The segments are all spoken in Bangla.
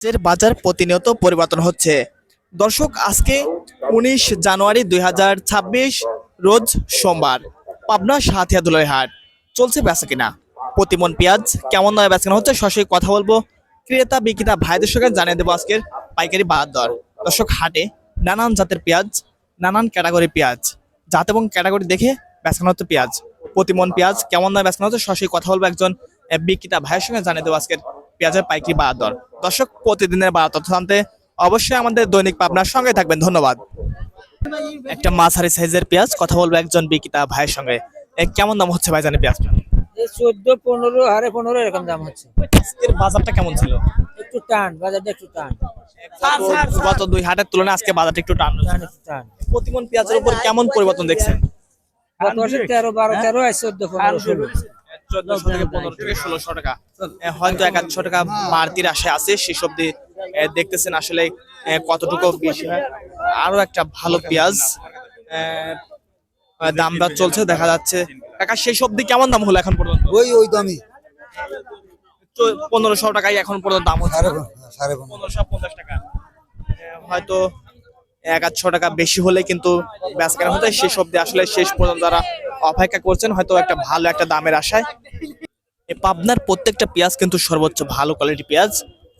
পেঁয়াজের বাজার প্রতিনিয়ত পরিবর্তন হচ্ছে। দর্শক, আজকে উনিশ জানুয়ারি দুই হাজার ছাব্বিশ রোজ সোমবার, পাবনা সাথিয়া দুলের হাট। চলছে বেচা কিনা? প্রতিমন পেঁয়াজ কেমন দামে বেচা হচ্ছে সরাসরি কথা বলব। ক্রেতা, বিক্রেতা, ভাইদের সঙ্গে জানিয়ে দেবো আজকের পাইকারি বাজার দর। দর্শক, হাটে নানান জাতের পেঁয়াজ, নানান ক্যাটাগরি পেঁয়াজ, জাত এবং ক্যাটাগরি দেখে বেচানো হচ্ছে পেঁয়াজ। প্রতিমন পেঁয়াজ কেমন দামে বেচানো হচ্ছে সরাসরি কথা বলব একজন বিক্রেতা ভাইয়ের সঙ্গে জানিয়ে দেবো আজকের পেঁয়াজের পাইকারি বাজার দর। দর্শক প্রতিদিনের বাজার তথ্য জানতে অবশ্যই আমাদের দৈনিক পাবনার সঙ্গে থাকবেন। ধন্যবাদ। একটা মাঝারি সাইজের পেঁয়াজ কথা বলব একজন বিক্রেতা ভাইয়ের সঙ্গে। কেমন দাম হচ্ছে ভাই জানে পেঁয়াজটা? চোদ্দ পনেরো হারে পনেরো এরকম দাম হচ্ছে। আজকের বাজারটা কেমন ছিল? একটু টান বাজারটা একটু টান। গত- দুই হাটের তুলনায় আজকে বাজারটা একটু টান টান প্রতিমন পেঁয়াজের উপর কেমন পরিবর্তন দেখছেন? তেরো বারো তেরো চোদ্দ পনেরো ষোলো। চোদ্দশো থেকে পনেরো থেকে ষোলোশো টাকা হয়তো এক আধশো টাকা বাড়তির আশায় আছে শেষ অব্দি এ, দেখতেছেন আসলে কতটুকু বেশি হয় আরও একটা ভালো পেঁয়াজ দাম দর চলছে দেখা যাচ্ছে। কাকা শেষ অব্দি কেমন দাম হলো এখন পর্যন্ত? ওই ওই দামই। পনেরোশো টাকাই এখন পর্যন্ত দাম হচ্ছে। সাড়ে পনেরো, সাড়ে পনেরো। পনেরোশো পঞ্চাশ টাকা। হয়তো এক আধশো টাকা বেশি হলে কিন্তু ব্যাস কেনা হতে শেষ অব্দি আসলে শেষ পর্যন্ত তারা অপেক্ষা করছেন হয়তো একটা ভালো একটা দামের আশায়। পাবনার প্রত্যেকটা পেঁয়াজ কিন্তু সর্বোচ্চ ভালো কোয়ালিটি পেঁয়াজ।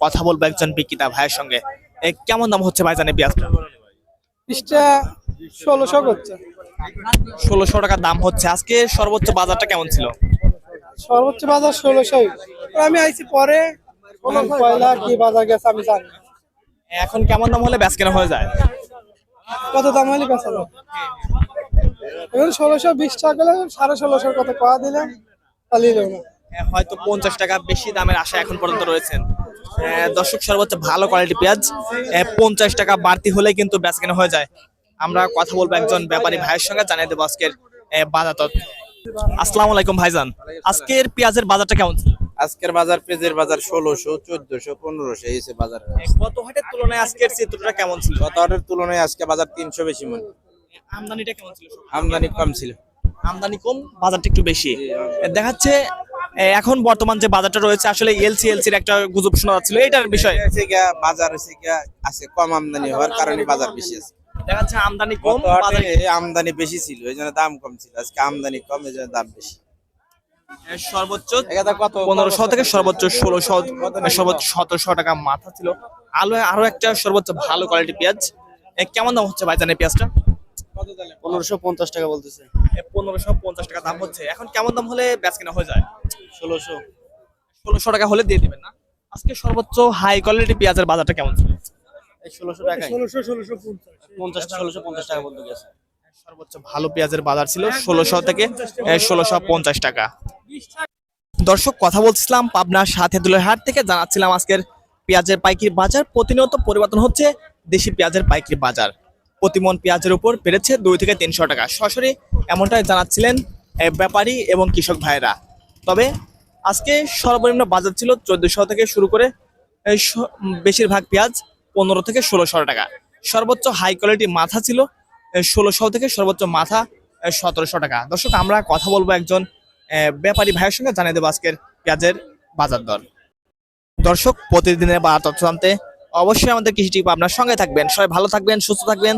কথা বলব একজন বিক্রেতা ভাইয়ের সঙ্গে। কেমন দাম হচ্ছে ভাই জানে পেঁয়াজটা? পিসটা ষোলোশো করছে। ষোলোশো টাকা দাম হচ্ছে। আজকে সর্বোচ্চ বাজারটা কেমন ছিল? সর্বোচ্চ বাজার ষোলোশোই। আমি আইছি পরে কি বাজার গেছে আমি জানি এখন কেমন দাম হলে ব্যাস কেনা হয়ে যায়? কত দাম হলে বেচা এখন ষোলোশো বিশ টাকা গেলে সাড়ে ষোলোশোর পাওয়া দিলাম চালিয়ে দেবো না। হয়তো পঞ্চাশ টাকা বেশি দামের আশা এখন পর্যন্ত রয়েছেন। দর্শক সর্বোচ্চ ভালো কোয়ালিটি পেঁয়াজ। পঞ্চাশ টাকা বাড়তি হলে কিন্তু বেচ কেনা হয়ে যায়। আমরা কথা বলব একজন ব্যাপারী ভাইয়ের সঙ্গে জানিয়ে দেবো আজকের বাজার তথ্য আসসালামু আলাইকুম ভাইজান। আজকের পেঁয়াজের বাজারটা কেমন ছিল? আজকের বাজার পেঁয়াজের বাজার ষোলোশো চোদ্দশো পনেরোশো এই বাজার। গত হাটের তুলনায় আজকের চিত্রটা কেমন ছিল? গত হাটের তুলনায় আজকে বাজার তিনশো বেশি মনে আমদানিটা কেমন ছিল আমদানি কম ছিল। আমদানি কম বাজারটা একটু বেশি। দেখাচ্ছে এখন বর্তমান যে বাজারটা রয়েছে আসলে এলসি এলসির একটা গুজব শোনা যাচ্ছিল। এটার বিষয়। বাজার আছে কম আমদানি হওয়ার কারণে বাজার বেশি আছে। দেখাচ্ছে আমদানি কম বাজারে আমদানি বেশি ছিল এই জন্য দাম কম ছিল। আজকে আমদানি কম এই জন্য দাম বেশি। সর্বোচ্চ পনেরোশো থেকে সর্বোচ্চ ষোলোশো সর্বোচ্চ সতেরোশো টাকা মাথা ছিল। আলো আরও একটা সর্বোচ্চ ভালো কোয়ালিটি পেঁয়াজ। কেমন দাম হচ্ছে ভাইজানের পেঁয়াজটা? পনেরোশো পঞ্চাশ টাকা বলতেছে। পনেরোশো পঞ্চাশ টাকা দাম হচ্ছে। এখন কেমন দাম হলে বেচ কেনা হয়ে যায়? ষোলোশো। ষোলোশো টাকা হলে দিয়ে দিবেন না? আজকে সর্বোচ্চ হাই কোয়ালিটি পেঁয়াজের বাজারটা কেমন ছিল? ষোলোশো টাকায়। ষোলোশো ষোলোশো পঞ্চাশ। ষোলোশো পঞ্চাশ টাকা বলতে গেছে। সর্বোচ্চ ভালো পেঁয়াজের বাজার ছিল ষোলোশো থেকে ষোলোশো পঞ্চাশ টাকা। দর্শক কথা বলছিলাম পাবনার সাথে দুলের হাট থেকে। জানাচ্ছিলাম আজকের পেঁয়াজের পাইকারি বাজার। প্রতিনিয়ত পরিবর্তন হচ্ছে দেশি পেঁয়াজের পাইকারি বাজার। প্রতিমন পেঁয়াজের উপর বেড়েছে দুই থেকে তিনশো টাকা। সরাসরি এমনটাই জানাচ্ছিলেন ব্যাপারী এবং কৃষক ভাইয়েরা। তবে আজকে সর্বনিম্ন বাজার ছিল চোদ্দশো থেকে শুরু করে বেশিরভাগ পেঁয়াজ পনেরো থেকে ষোলোশো টাকা। সর্বোচ্চ হাই কোয়ালিটি মাথা ছিল ষোলোশো থেকে সর্বোচ্চ মাথা সতেরোশো টাকা। দর্শক, আমরা কথা বলব একজন ব্যাপারী ভাইয়ের সঙ্গে, জানিয়ে দেবো আজকের পেঁয়াজের বাজার দর। দর্শক, প্রতিদিনের বাজার তথ্য জানতে অবশ্যই আমাদের কৃষি টিপ আপনার সঙ্গে থাকবেন। সবাই ভালো থাকবেন, সুস্থ থাকবেন।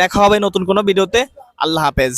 দেখা হবে নতুন কোনো ভিডিওতে। আল্লাহ হাফেজ।